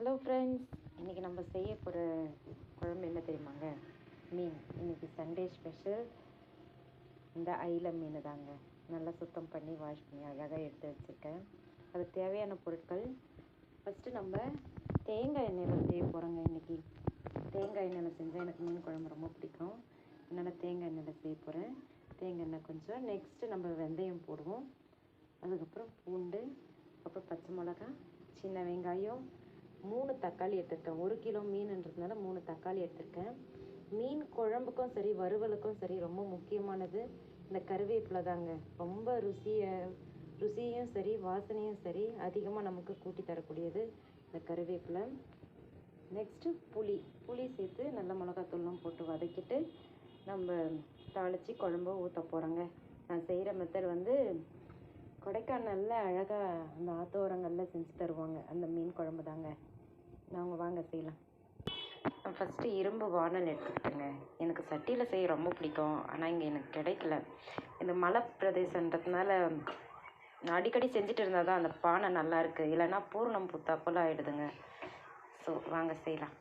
Hello friends இன்றைக்கி நம்ம செய்ய போகிற குழம்பு என்ன தெரியுமாங்க? மீன். இன்றைக்கி சண்டே ஸ்பெஷல் இந்த ஐல மீன் தாங்க நல்லா சுத்தம் பண்ணி வாஷ் பண்ணி அழகாக எடுத்து வச்சுருக்கேன். அதுக்கு தேவையான பொருட்கள். ஃபஸ்ட்டு நம்ம தேங்காய் எண்ணெயில் செய்ய போகிறோங்க இன்றைக்கி தேங்காய் எண்ணெயில் செஞ்சால் எனக்கு மீன் குழம்பு ரொம்ப பிடிக்கும். அதனால் தேங்காய் எண்ணெயில் செய்ய போகிறேன் தேங்காய் எண்ணெய் கொஞ்சம். நெக்ஸ்ட்டு நம்ம வெந்தயம் போடுவோம். அதுக்கப்புறம் பூண்டு அப்புறம் பச்சை மிளகா சின்ன வெங்காயம் மூணு தக்காளி எடுத்திருக்கேன். ஒரு கிலோ மீன்ன்றதுனால மூணு தக்காளி எடுத்திருக்கேன். மீன் குழம்புக்கும் சரி வறுவலுக்கும் சரி ரொம்ப முக்கியமானது. இந்த கருவேப்பிலை தாங்க. ரொம்ப ருசியை ருசியும் சரி வாசனையும் சரி அதிகமாக நமக்கு கூட்டி தரக்கூடியது இந்த கருவேப்பிலை. நெக்ஸ்ட்டு புளி. புளி சேர்த்து நல்ல மிளகாத்தூள்லாம் போட்டு வதக்கிட்டு நம்ம தாளித்து குழம்பு ஊற்ற போகிறோங்க நான் செய்கிற மெத்தட் வந்து கொடைக்கானலில் அழகாக அந்த ஆத்தோரங்களில் செஞ்சு தருவாங்க. அந்த மீன் குழம்பு தாங்க. நாங்கள் வாங்க செய்யலாம். ஃபஸ்ட்டு இரும்பு வானல் எடுத்துக்கிட்டேங்க. எனக்கு சட்டியில் செய்ய ரொம்ப பிடிக்கும். ஆனால் இங்கே எனக்கு கிடைக்கல. இந்த மலை பிரதேசன்றதுனால நான் அடிக்கடி செஞ்சுட்டு இருந்தால் தான் அந்த பானை நல்லா இருக்குது இல்லைன்னா பூர்ணம் புத்தாப்போல் ஆகிடுதுங்க ஸோ வாங்க செய்யலாம்.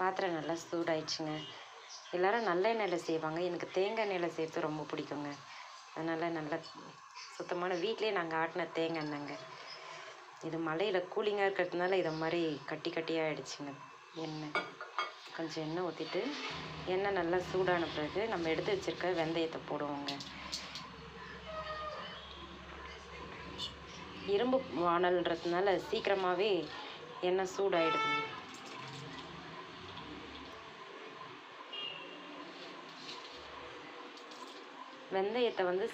பாத்திரம் நல்லா சூடாயிடுச்சுங்க. எல்லாரும் நல்ல எண்ணெயில் செய்வாங்க. எனக்கு தேங்காய் எண்ணெயில் செய்கிறது ரொம்ப பிடிக்குங்க. அதனால் நல்லா சுத்தமான வீட்டிலே நாங்கள் ஆட்டின தேங்காய் எண்ணெய்ங்க இது மலையில் கூலிங்காக இருக்கிறதுனால இதை மாதிரி கட்டி கட்டியாக ஆகிடுச்சிங்க எண்ணெய். கொஞ்சம் எண்ணெய் ஊற்றிட்டு எண்ணெய் நல்லா சூடான பிறகு நம்ம எடுத்து வச்சுருக்க வெந்தயத்தை போடுவோங்க. இரும்பு வானல்ன்றதுனால சீக்கிரமாகவே எண்ணெய் சூடாகிடுதுங்க வெந்தயத்தை வந்து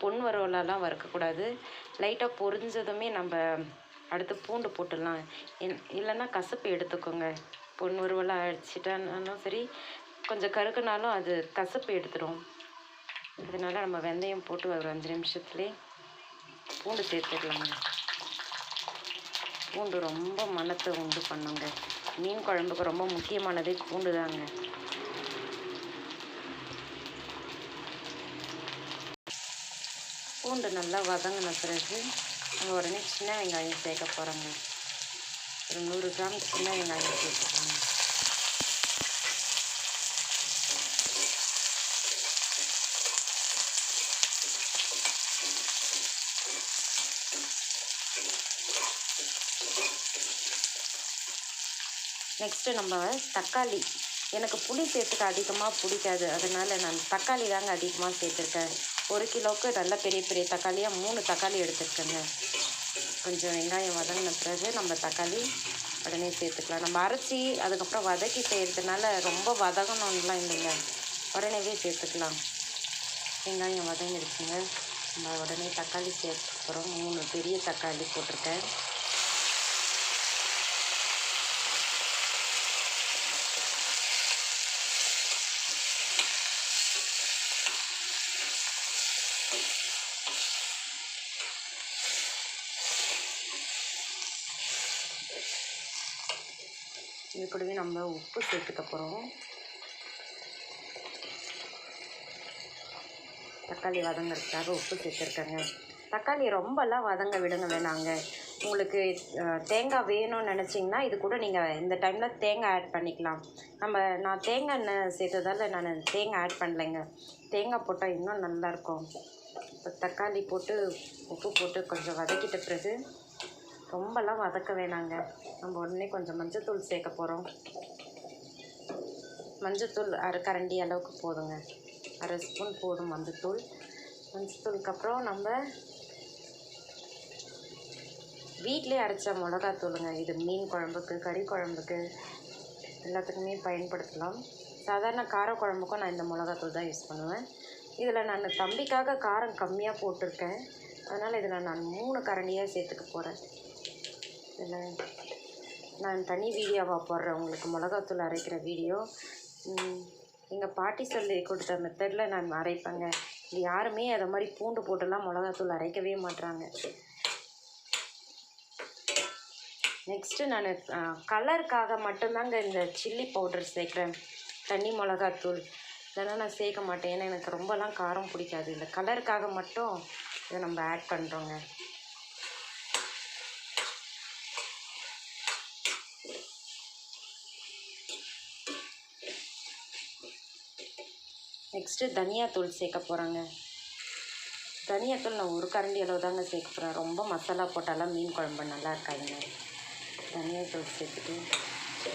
பொன் வறுவலாலாம் வறுக்கக்கூடாது. லைட்டாக பொரிஞ்சதுமே நம்ம அடுத்து பூண்டு போட்டுடலாம். இல்லைன்னா கசப்பு எடுத்துக்கோங்க. பொன் வறுவலாக அடிச்சிட்டானாலும் சரி கொஞ்சம் கருக்குனாலும் அது கசப்பு எடுத்துடும் அதனால் நம்ம வெந்தயம் போட்டு ஒரு அஞ்சு நிமிஷத்துலேயே பூண்டு சேர்த்துடலாங்க. பூண்டு ரொம்ப மனத்தை உண்டு பண்ணுங்க. மீன் குழம்புக்கு ரொம்ப முக்கியமானதே பூண்டு தாங்க பூண்டு நல்லா வதங்கின பிறகு நம்ம உடனே சின்ன வெங்காயம் சேர்க்க போகிறோங்க ஒரு நூறு கிராம் சின்ன வெங்காயம் சேர்த்துக்கோங்க நெக்ஸ்ட்டு நம்ம தக்காளி எனக்கு புளி சேர்த்துக்க அதிகமாக பிடிக்காது. அதனால் நான் தக்காளி தாங்க அதிகமாக சேர்த்துருக்கேன். ஒரு கிலோவுக்கு நல்ல பெரிய பெரிய தக்காளியாக மூணு தக்காளி எடுத்துருக்கேங்க. கொஞ்சம் வெங்காயம் வதங்கின பிறகு நம்ம தக்காளி உடனே சேர்த்துக்கலாம். நம்ம அரைச்சி அதுக்கப்புறம் வதக்கி செய்கிறதுனால ரொம்ப வதங்கணும்லாம் இல்லைங்க. உடனேவே சேர்த்துக்கலாம். வெங்காயம் வதங்கிடுச்சுங்க. நம்ம உடனே தக்காளி சேர்த்துக்கிறோம் மூணு பெரிய தக்காளி போட்டிருக்கேன். இது கூடவே நம்ம உப்பு சேர்த்துக்க போகிறோம் தக்காளி வதங்கிறதுக்காக உப்பு சேர்த்துருக்கேங்க. தக்காளி ரொம்பலாம் வதங்க விடுங்க வேணாங்க. உங்களுக்கு தேங்காய் வேணும்னு நினச்சிங்கன்னா இது கூட நீங்கள் இந்த டைமில் தேங்காய் ஆட் பண்ணிக்கலாம். நம்ம நான் தேங்காய் எண்ணெய் சேர்த்ததால நான் தேங்காய் ஆட் பண்ணலைங்க. தேங்காய் போட்டால் இன்னும் நல்லாயிருக்கும் இப்போ தக்காளி போட்டு உப்பு போட்டு கொஞ்சம் வதக்கிட்ட பிறகு ரொம்பலாம் வதக்க வேணாங்க. நம்ம உடனே கொஞ்சம் மஞ்சத்தூள் சேர்க்க போகிறோம் மஞ்சத்தூள் அரை கரண்டி அளவுக்கு போதுங்க. அரை ஸ்பூன் போதும் மஞ்சத்தூள். மஞ்சத்தூளுக்கு அப்புறம் நம்ம வீட்டிலே அரைச்ச மிளகாத்தூளுங்க. இது மீன் குழம்புக்கு கறி குழம்புக்கு எல்லாத்துக்குமே பயன்படுத்தலாம். சாதாரண கார குழம்புக்கும் நான் இந்த மிளகாத்தூள் தான் யூஸ் பண்ணுவேன். இதில் நான் தம்பிக்காக காரம் கம்மியாக போட்டிருக்கேன். அதனால் இதில் நான் மூணு கரண்டியாக சேர்த்துக்க போகிறேன் என்ன நான் தனி வீடியோவாக போடுறேன். உங்களுக்கு மிளகாத்தூள் அரைக்கிற வீடியோ. எங்கள் பாட்டி சொல்லி கொடுத்த மெத்தடில் நான் அரைப்பேங்க. இது யாருமே அதை மாதிரி பூண்டு போட்டுலாம் மிளகாத்தூள் அரைக்கவே மாட்றாங்க. நெக்ஸ்ட்டு நான் கலருக்காக மட்டும்தாங்க இந்த சில்லி பவுடர் சேர்க்குறேன். தண்ணி மிளகாத்தூள். இதெல்லாம் நான் சேர்க்க மாட்டேன். ஏன்னா எனக்கு ரொம்பலாம் காரம் பிடிக்காது. இந்த கலருக்காக மட்டும் இதை நம்ம ஆட் பண்ணுறோங்க நெக்ஸ்ட்டு தனியாத்தூள் சேர்க்க போகிறாங்க தனியாத்தூள் நான் ஒரு கரண்டி அளவு தாங்க சேர்க்க போகிறேன் ரொம்ப மசாலா போட்டாலாம் மீன் குழம்பு நல்லா இருக்காதுங்க தனியாத்தூள் சேர்த்துட்டு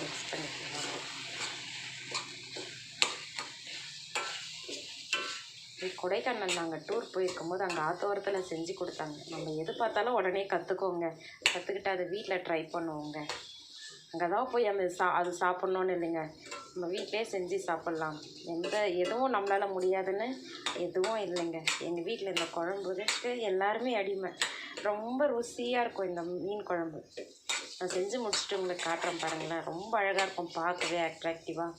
மிக்ஸ் பண்ணிக்கலாம். கொடைக்கானல் நாங்கள் டூர் போயிருக்கும்போது அங்கே ஆத்தோரத்தில் செஞ்சு கொடுத்தாங்க. நம்ம எது பார்த்தாலும் உடனே கற்றுக்கோங்க கற்றுக்கிட்டு அதை வீட்டில் ட்ரை பண்ணுவோங்க. அங்கே தான் போய் அந்த சா அது சாப்பிட்ணுன்னு இல்லைங்க. நம்ம வீட்டிலே செஞ்சு சாப்பிட்லாம். எந்த எதுவும் நம்மளால் முடியாதுன்னு எதுவும் இல்லைங்க. எங்கள் வீட்டில் இந்த குழம்புக்கு எல்லாருமே அடிமை. ரொம்ப ருசியாக இருக்கும் இந்த மீன் குழம்பு. நான் செஞ்சு முடிச்சுட்டு உங்களுக்கு காட்டுறேன் பாருங்களேன். ரொம்ப அழகாக இருக்கும் பார்க்கவே அட்ராக்டிவாக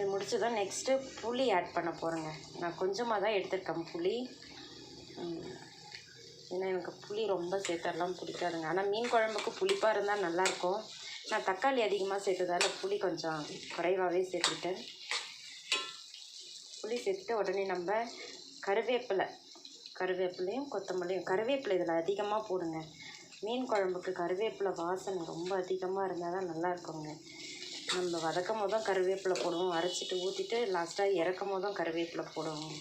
இது முடிச்சதும் நெக்ஸ்ட்டு புளி ஆட் பண்ண போகிறேங்க நான் கொஞ்சமாக தான் எடுத்துருக்கேன் புளி. ஏன்னா எனக்கு புளி ரொம்ப சேர்த்தெல்லாம் பிடிக்காதுங்க. ஆனால் மீன் குழம்புக்கு புளிப்பாக இருந்தால் நல்லாயிருக்கும். நான் தக்காளி அதிகமாக சேர்த்ததால் புளி கொஞ்சம் குறைவாகவே சேர்த்துக்கிட்டேன். புளி சேர்த்துட்டு உடனே நம்ம கருவேப்பிலை கருவேப்பிலையும் கொத்தமல்லியும் கருவேப்பிலை இதில் அதிகமாக போடுங்க. மீன் குழம்புக்கு கருவேப்பிலை வாசனை ரொம்ப அதிகமாக இருந்தால் தான் நல்லா இருக்குங்க நம்ம வதக்கும் போதும் கருவேப்பிலை போடுவோம். அரைச்சிட்டு ஊற்றிட்டு லாஸ்ட்டாக இறக்கும் போதும் கருவேப்பிலை போடுவோம்.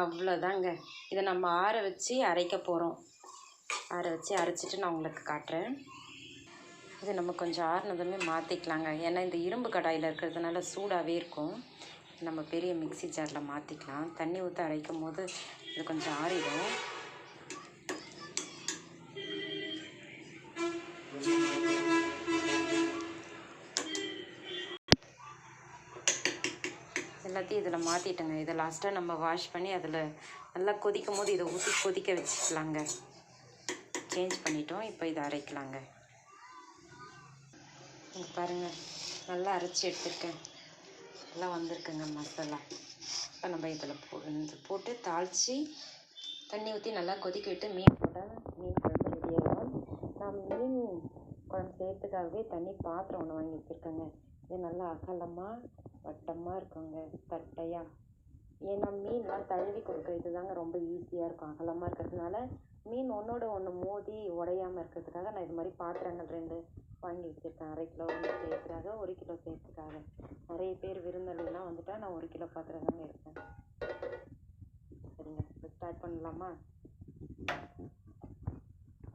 அவ்வளோதாங்க. இதை நம்ம ஆற வச்சு அரைக்க போகிறோம் ஆற வச்சு அரைச்சிட்டு நான் உங்களுக்கு காட்டுறேன். இது நம்ம கொஞ்சம் ஆறுனதுமே மாற்றிக்கலாங்க ஏன்னா இந்த இரும்பு கடாயில் இருக்கிறதுனால சூடாகவே இருக்கும். நம்ம பெரிய மிக்ஸி ஜாரில் மாற்றிக்கலாம் தண்ணி ஊற்றி அரைக்கும் போது இது கொஞ்சம் ஆறிடும். எல்லாத்தையும் இதில் மாற்றிட்டேங்க இதை லாஸ்ட்டாக நம்ம வாஷ் பண்ணி அதில் நல்லா கொதிக்கும் போது இதை ஊற்றி கொதிக்க வச்சுக்கலாங்க. சேஞ்ச் பண்ணிட்டோம். இப்போ இதை அரைக்கலாங்க. இங்க பாருங்கள் நல்லா அரைச்சி எடுத்துருக்கேன். நல்லா வந்திருக்குங்க மசாலா. இப்போ நம்ம இதில் போ போட்டு தாளித்து தண்ணி ஊற்றி நல்லா கொதிக்க விட்டு மீன் போட்டால் மீன் குழம்பு ரெடி ஆகிடும் நான் மீன் குழம்பு செய்யறதுக்காகவே தண்ணி பாத்திரம் ஒன்று வாங்கி வச்சுருக்கேங்க. இது நல்லா அகலமாக வட்டமாக இருக்குங்க தட்டையாக ஏன்னா மீன்லாம் தழுவி கொடுக்குறது தாங்க ரொம்ப ஈஸியாக இருக்கும். அகலமாக இருக்கிறதுனால மீன் ஒன்றோட ஒன்று மோதி உடையாமல் இருக்கிறதுக்காக நான் இது மாதிரி பாத்திரங்கள் ரெண்டு வாங்கி வச்சுருக்கேன். அரை கிலோ வந்து ஒரு கிலோ சேர்த்துக்காக. நிறைய பேர் விருந்தாளிலாம் வந்துட்டால் நான் ஒரு கிலோ பாத்திரம் தாங்க எடுப்பேன். சரிங்க ஸ்டார்ட் பண்ணலாமா?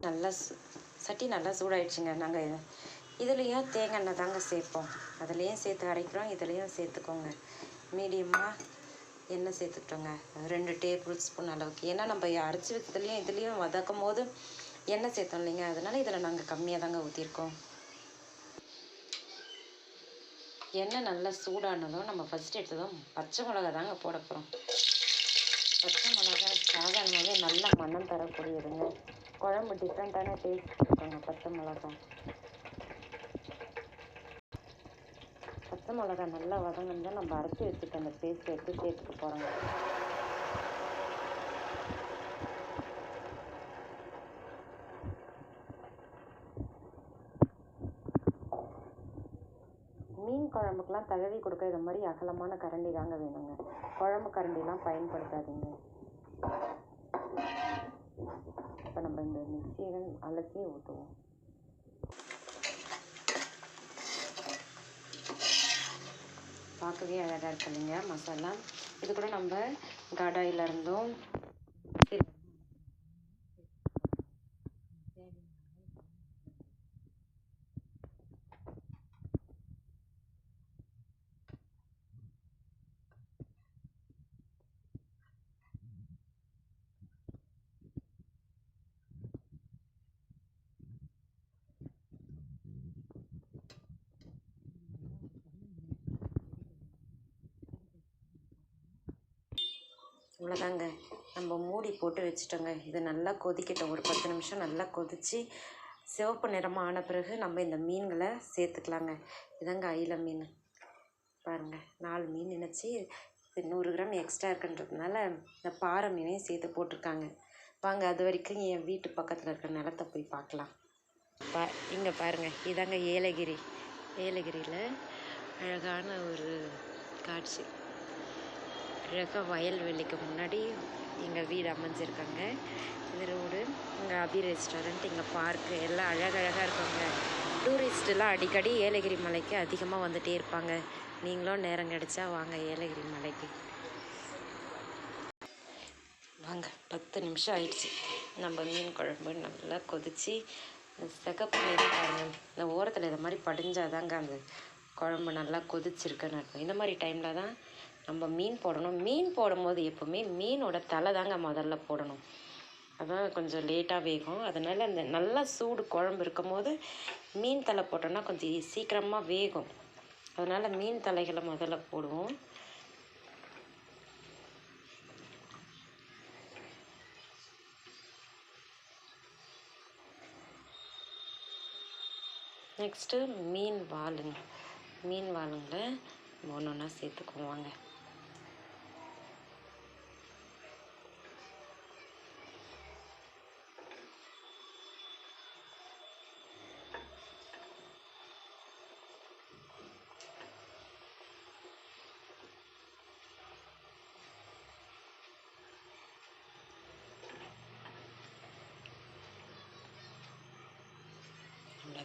நல்லா சட்டி நல்லா சூடாயிடுச்சுங்க. நாங்கள் இதுலேயும் தேங்காய் எண்ணெய் தாங்க சேர்ப்போம். அதுலேயும் சேர்த்து அரைக்கிறோம் இதுலேயும் சேர்த்துக்கோங்க. மீடியமாக எண்ணெய் சேர்த்துக்கிட்டோங்க ரெண்டு டேபிள் ஸ்பூன் அளவுக்கு. ஏன்னா நம்ம அரைச்சி வச்சதுலேயும் இதுலேயும் வதக்கும் போது எண்ணெய் சேர்த்தோம் இல்லைங்க. அதனால் இதில் நாங்கள் கம்மியாக தாங்க ஊற்றிருக்கோம் எண்ணெய் நல்லா சூடானதும் நம்ம ஃபஸ்ட் எடுத்ததும் பச்சை மிளகா தாங்க போட போகிறோம் பச்சை மிளகா சாதாரணமாகவே நல்லா மனம் தரக்கூடியதுங்க. குழம்பு டிஃப்ரெண்ட்டான டேஸ்ட் கொடுப்பாங்க பச்சை மிளகா. பச்சை மிளகா நல்லா வதங்கினா நம்ம அரைச்சி வச்சுட்டு அந்த பேஸ்ட் எடுத்து சேர்த்துக்க போகிறோங்க மீன் குழம்புக்கெலாம் தழுவி கொடுக்க இது மாதிரி அகலமான கரண்டி தாங்க வேணுங்க. குழம்பு கரண்டிலாம் பயன்படுத்தாதீங்க. இப்போ நம்ம இந்த மிக்சியை அலசி ஊற்றுவோம் பார்க்கவே அழகாக இருக்கு இல்லைங்க மசாலா. இது கூட நம்ம கடாயில இவ்வளோதாங்க நம்ம மூடி போட்டு வச்சுட்டோங்க. இது நல்லா கொதிக்கட்டும். ஒரு பத்து நிமிஷம் நல்லா கொதித்து சிவப்பு நிறமாக ஆன பிறகு நம்ம இந்த மீன்களை சேர்த்துக்கலாங்க. இதாங்க அயில மீன். பாருங்கள் நாலு மீன் நினச்சி இது நூறு கிராம் எக்ஸ்ட்ரா இருக்குன்றதுனால இந்த பாறை மீனையும் சேர்த்து போட்டிருக்காங்க. வாங்க அது வரைக்கும் என் வீட்டு பக்கத்தில் இருக்கிற நிலத்தை போய் பார்க்கலாம். பா இங்கே பாருங்கள் இதாங்க ஏலகிரி. ஏலகிரியில் அழகான ஒரு காட்சி. அழகாக வயல்வெளிக்கு முன்னாடி எங்கள் வீடு அமைஞ்சிருக்காங்க. இது ரோடு இங்கே அபி ரெஸ்டாரண்ட் இங்கே பார்க்கு எல்லாம் அழகழகாக இருக்காங்க. டூரிஸ்ட்டுலாம் அடிக்கடி ஏலகிரி மலைக்கு அதிகமாக வந்துகிட்டே இருப்பாங்க. நீங்களும் நேரம் கிடைச்சா வாங்க ஏலகிரி மலைக்கு. வாங்க பத்து நிமிஷம் ஆயிடுச்சு. நம்ம மீன் குழம்பு நல்லா கொதிச்சு சிகப்பு மீன் பாருங்க. இந்த ஓரத்தில் இதை மாதிரி படிஞ்சாதாங்க அந்த குழம்பு நல்லா கொதிச்சிருக்குன்னு அர்த்தம். இந்த மாதிரி டைமில் தான் நம்ம மீன் போடணும். மீன் போடும்போது எப்போவுமே மீனோட தலை தாங்க முதல்ல போடணும். அதான் கொஞ்சம் லேட்டாக வேகும். அதனால் அந்த நல்லா சூடு குழம்பு இருக்கும் போது மீன் தலை போட்டோன்னா கொஞ்சம் சீக்கிரமாக வேகும். அதனால் மீன் தலைகளை முதல்ல போடுவோம். நெக்ஸ்ட்டு மீன் வாளுங்க மீன் வாளுங்களை ஒன்று ஒன்றா சேர்த்துக்குவாங்க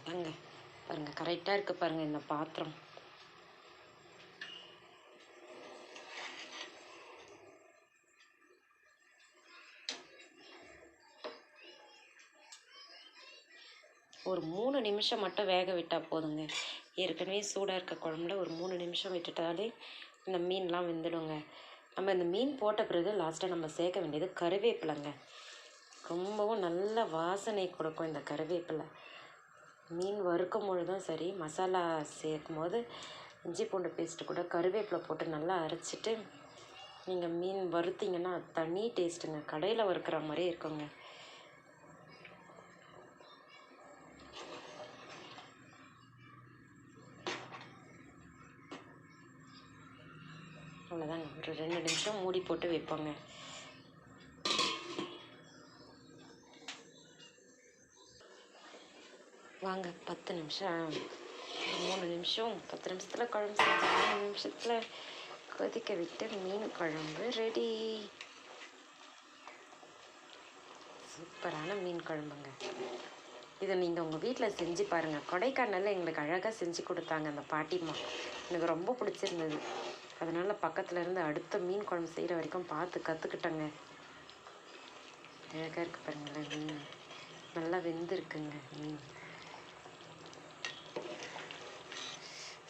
பாருங்க பாருங்கள் கரெக்டாக இருக்குது பாருங்கள் இந்த பாத்திரம். ஒரு மூணு நிமிஷம் மட்டும் வேக விட்டால் போதுங்க. ஏற்கனவே சூடாக இருக்க குழம்புல ஒரு மூணு நிமிஷம் விட்டுட்டாலே இந்த மீன்லாம் வெந்துடுங்க. நம்ம இந்த மீன் போட்ட பிறகு லாஸ்ட்டாக நம்ம சேர்க்க வேண்டியது கருவேப்பிலைங்க. ரொம்பவும் நல்ல வாசனை கொடுக்கும் இந்த கருவேப்பிலை. மீன் வறுக்கும் பொழுதும் சரி மசாலா சேர்க்கும் போது இஞ்சி பூண்டு பேஸ்ட்டு கூட கருவேப்பிலை போட்டு நல்லா அரைச்சிட்டு நீங்கள் மீன் வறுத்தீங்கன்னா தனி டேஸ்ட்டுங்க கடையில் வறுக்கிற மாதிரியே இருக்குங்க. அவ்வளோதாங்க ஒரு ரெண்டு நிமிஷம் மூடி போட்டு வைப்போங்க. வாங்க பத்து நிமிஷம். மூணு நிமிஷம் பத்து நிமிஷத்தில் குழம்பு செஞ்சு மூணு நிமிஷத்தில் கொதிக்க விட்டு மீன் குழம்பு ரெடி சூப்பரான மீன் குழம்புங்க. இதை நீங்கள் உங்கள் வீட்டில் செஞ்சு பாருங்கள் கொடைக்கானலில் எங்களுக்கு அழகாக செஞ்சு கொடுத்தாங்க அந்த பாட்டிம்மா. எனக்கு ரொம்ப பிடிச்சிருந்தது. அதனால் பக்கத்தில் இருந்து அடுத்த மீன் குழம்பு செய்கிற வரைக்கும் பார்த்து கற்றுக்கிட்டேங்க அழகாக இருக்குது பாருங்களேன். மீன் நல்லா வெந்திருக்குங்க. மீன்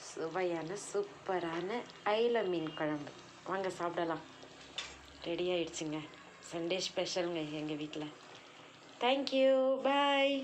சுவையான சூப்பரான ஐல மீன் குழம்பு. வாங்க சாப்பிடலாம். ரெடி ஆயிடுச்சுங்க. சண்டே ஸ்பெஷலுங்க எங்கள் வீட்டில் தேங்க்யூ பாய்